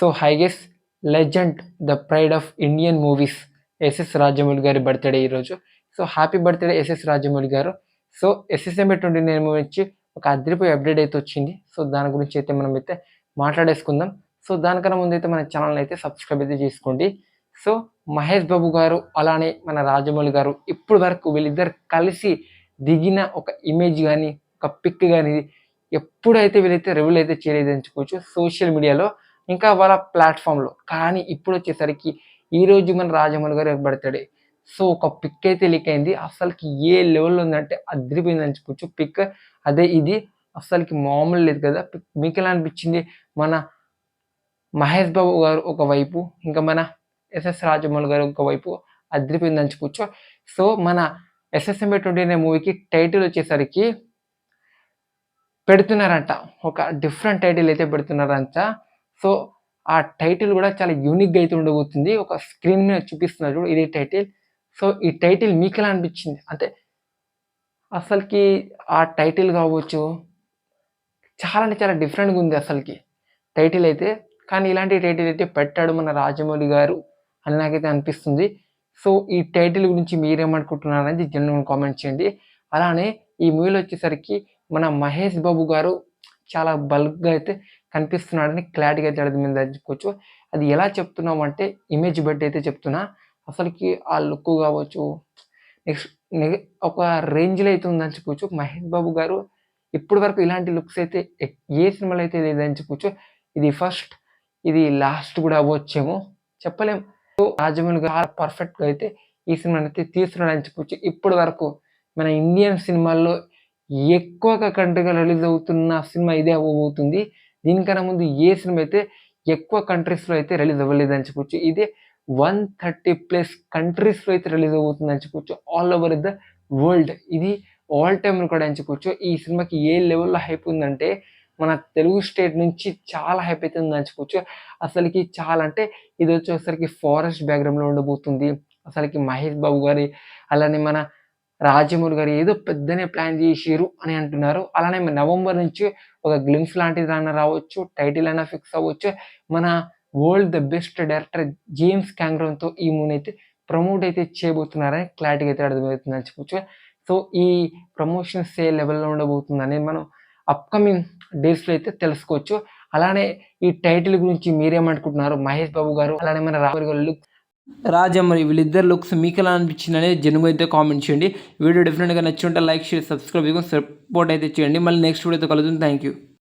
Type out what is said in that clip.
So highest legend the pride of Indian movies SS Rajamouli గారి birthday ఈరోజు. So happy birthday SS Rajamouli garu. So SSMB twenty nine movie నుంచి ఒక అదిరిపోయి update అయితే వచ్చింది. So దాని గురించి అయితే మనం అయితే మాట్లాడేసుకుందాం. సో దానికన్నా ముందు అయితే మన ఛానల్ అయితే సబ్స్క్రైబ్ అయితే చేసుకోండి. సో మహేష్ బాబు గారు అలానే మన రాజమౌళి గారు ఇప్పుడు వరకు వీళ్ళిద్దరు కలిసి దిగిన ఒక ఇమేజ్ కానీ ఒక పిక్ కానీ ఎప్పుడైతే వీళ్ళైతే రివ్యూలు అయితే చేయలేదు ఎంచుకోవచ్చు సోషల్ మీడియాలో ఇంకా వాళ్ళ ప్లాట్ఫామ్లో కానీ ఇప్పుడు వచ్చేసరికి ఈ రోజు మన రాజమౌళి గారు బర్త్డే సో ఒక పిక్ అయితే లీక్ అయింది. అసలుకి ఏ లెవెల్లో ఉందంటే అదిరిపోయింది అనుకోవచ్చు పిక్ అదే ఇది. అసలుకి మామూలు లేదు కదా. పిక్ మీకు ఎలా అనిపించింది? మన మహేష్ బాబు గారు ఒకవైపు ఇంకా మన ఎస్ఎస్ రాజమౌళి గారు ఒకవైపు అదిరిపోయింది అనుకోవచ్చు సో మన ఎస్ఎస్ఎంఏ ట్వంటీ అనే మూవీకి టైటిల్ వచ్చేసరికి పెడుతున్నారంట. ఒక డిఫరెంట్ టైటిల్ అయితే పెడుతున్నారంట. సో ఆ టైటిల్ కూడా చాలా యూనిక్గా అయితే ఉండబోతుంది. ఒక స్క్రీన్ మీద చూపిస్తున్నారు చూడు ఇది టైటిల్. సో ఈ టైటిల్ మీకు ఎలా అనిపించింది? అంటే అసలుకి ఆ టైటిల్ కావచ్చు చాలా అంటే చాలా డిఫరెంట్గా ఉంది అసలుకి టైటిల్ అయితే. కానీ ఇలాంటి టైటిల్ అయితే పెట్టాడు మన రాజమౌళి గారు అని నాకైతే అనిపిస్తుంది. సో ఈ టైటిల్ గురించి మీరేమనుకుంటున్నారనేది జనరల్ కామెంట్ చేయండి. అలానే ఈ మూవీలో వచ్చేసరికి మన మహేష్ బాబు గారు చాలా బల్క్గా అయితే కనిపిస్తున్నాడని క్లారిటీగా అయితే అర్థమైంది చెప్పుకోవచ్చు అది ఎలా చెప్తున్నాం అంటే ఇమేజ్ బట్టి అయితే చెప్తున్నా. అసలుకి ఆ లుక్ కావచ్చు నెక్స్ట్ ఒక రేంజ్లో అయితే ఉందని చెప్పుకోవచ్చు మహేష్ బాబు గారు ఇప్పటి వరకు ఇలాంటి లుక్స్ అయితే ఏ సినిమాలో అయితే లేదని చెప్పుకోవచ్చు ఇది ఫస్ట్ ఇది లాస్ట్ కూడా అవ్వచ్చేమో చెప్పలేము సో రాజమౌళి గారు పర్ఫెక్ట్గా అయితే ఈ సినిమాని అయితే తీస్తున్నాడని చెప్పొచ్చు. ఇప్పటి వరకు మన ఇండియన్ సినిమాల్లో ఎక్కువగా కంట్రీగా రిలీజ్ అవుతున్న సినిమా ఇదే అవ్వబోతుంది. దీనికన్నా ముందు ఏ సినిమా అయితే ఎక్కువ కంట్రీస్లో అయితే రిలీజ్ అవ్వలేదని చెప్పొచ్చు. ఇదే వన్ థర్టీ ప్లస్ కంట్రీస్లో అయితే రిలీజ్ అవుతుంది అని చెప్పొచ్చు. All over the world. ఇది ఆల్ టైమ్ కూడా అని చెప్పొచ్చు. ఈ సినిమాకి ఏ లెవెల్లో హైప్ ఉందంటే మన తెలుగు స్టేట్ నుంచి చాలా హైప్ అయితే ఉందని చెప్పొచ్చు. అసలుకి చాలా అంటే ఇది వచ్చేసరికి ఫారెస్ట్ బ్యాక్గ్రౌండ్లో ఉండబోతుంది. అసలుకి మహేష్ బాబు గారి అలానే మన రాజమౌళి గారు ఏదో పెద్దనే ప్లాన్ చేసిరు అని అంటున్నారు. అలానే మన నవంబర్ నుంచి ఒక గ్లిమ్స్ లాంటిది అయినా రావచ్చు టైటిల్ అయినా ఫిక్స్ అవ్వచ్చు. మన world the best director James క్యాంగ్రోన్తో ఈ మూవీని అయితే ప్రమోట్ అయితే చేయబోతున్నారని క్లారిటీగా అయితే అర్థమవుతుంది అని చెప్పొచ్చు. సో ఈ ప్రమోషన్స్ సే లెవెల్లో ఉండబోతుందని మనం అప్కమింగ్ డేస్లో అయితే తెలుసుకోవచ్చు. అలానే ఈ టైటిల్ గురించి మీరేమనుకుంటున్నారు మహేష్ బాబు గారు అలానే మన రాహుల్ గారు లుక్ రాజమౌళి వీళ్ళిద్దరు లుక్స్ మీకు ఎలా అనిపించింది అనేది జనుగు అయితే కామెంట్ చేయండి. వీడియో డెఫినెట్గా నచ్చి ఉంటే లైక్ షేర్ సబ్స్క్రైబ్ సపోర్ట్ అయితే చేయండి. మళ్ళీ నెక్స్ట్ వీడియోతో కలుగుతుంది థ్యాంక్ యూ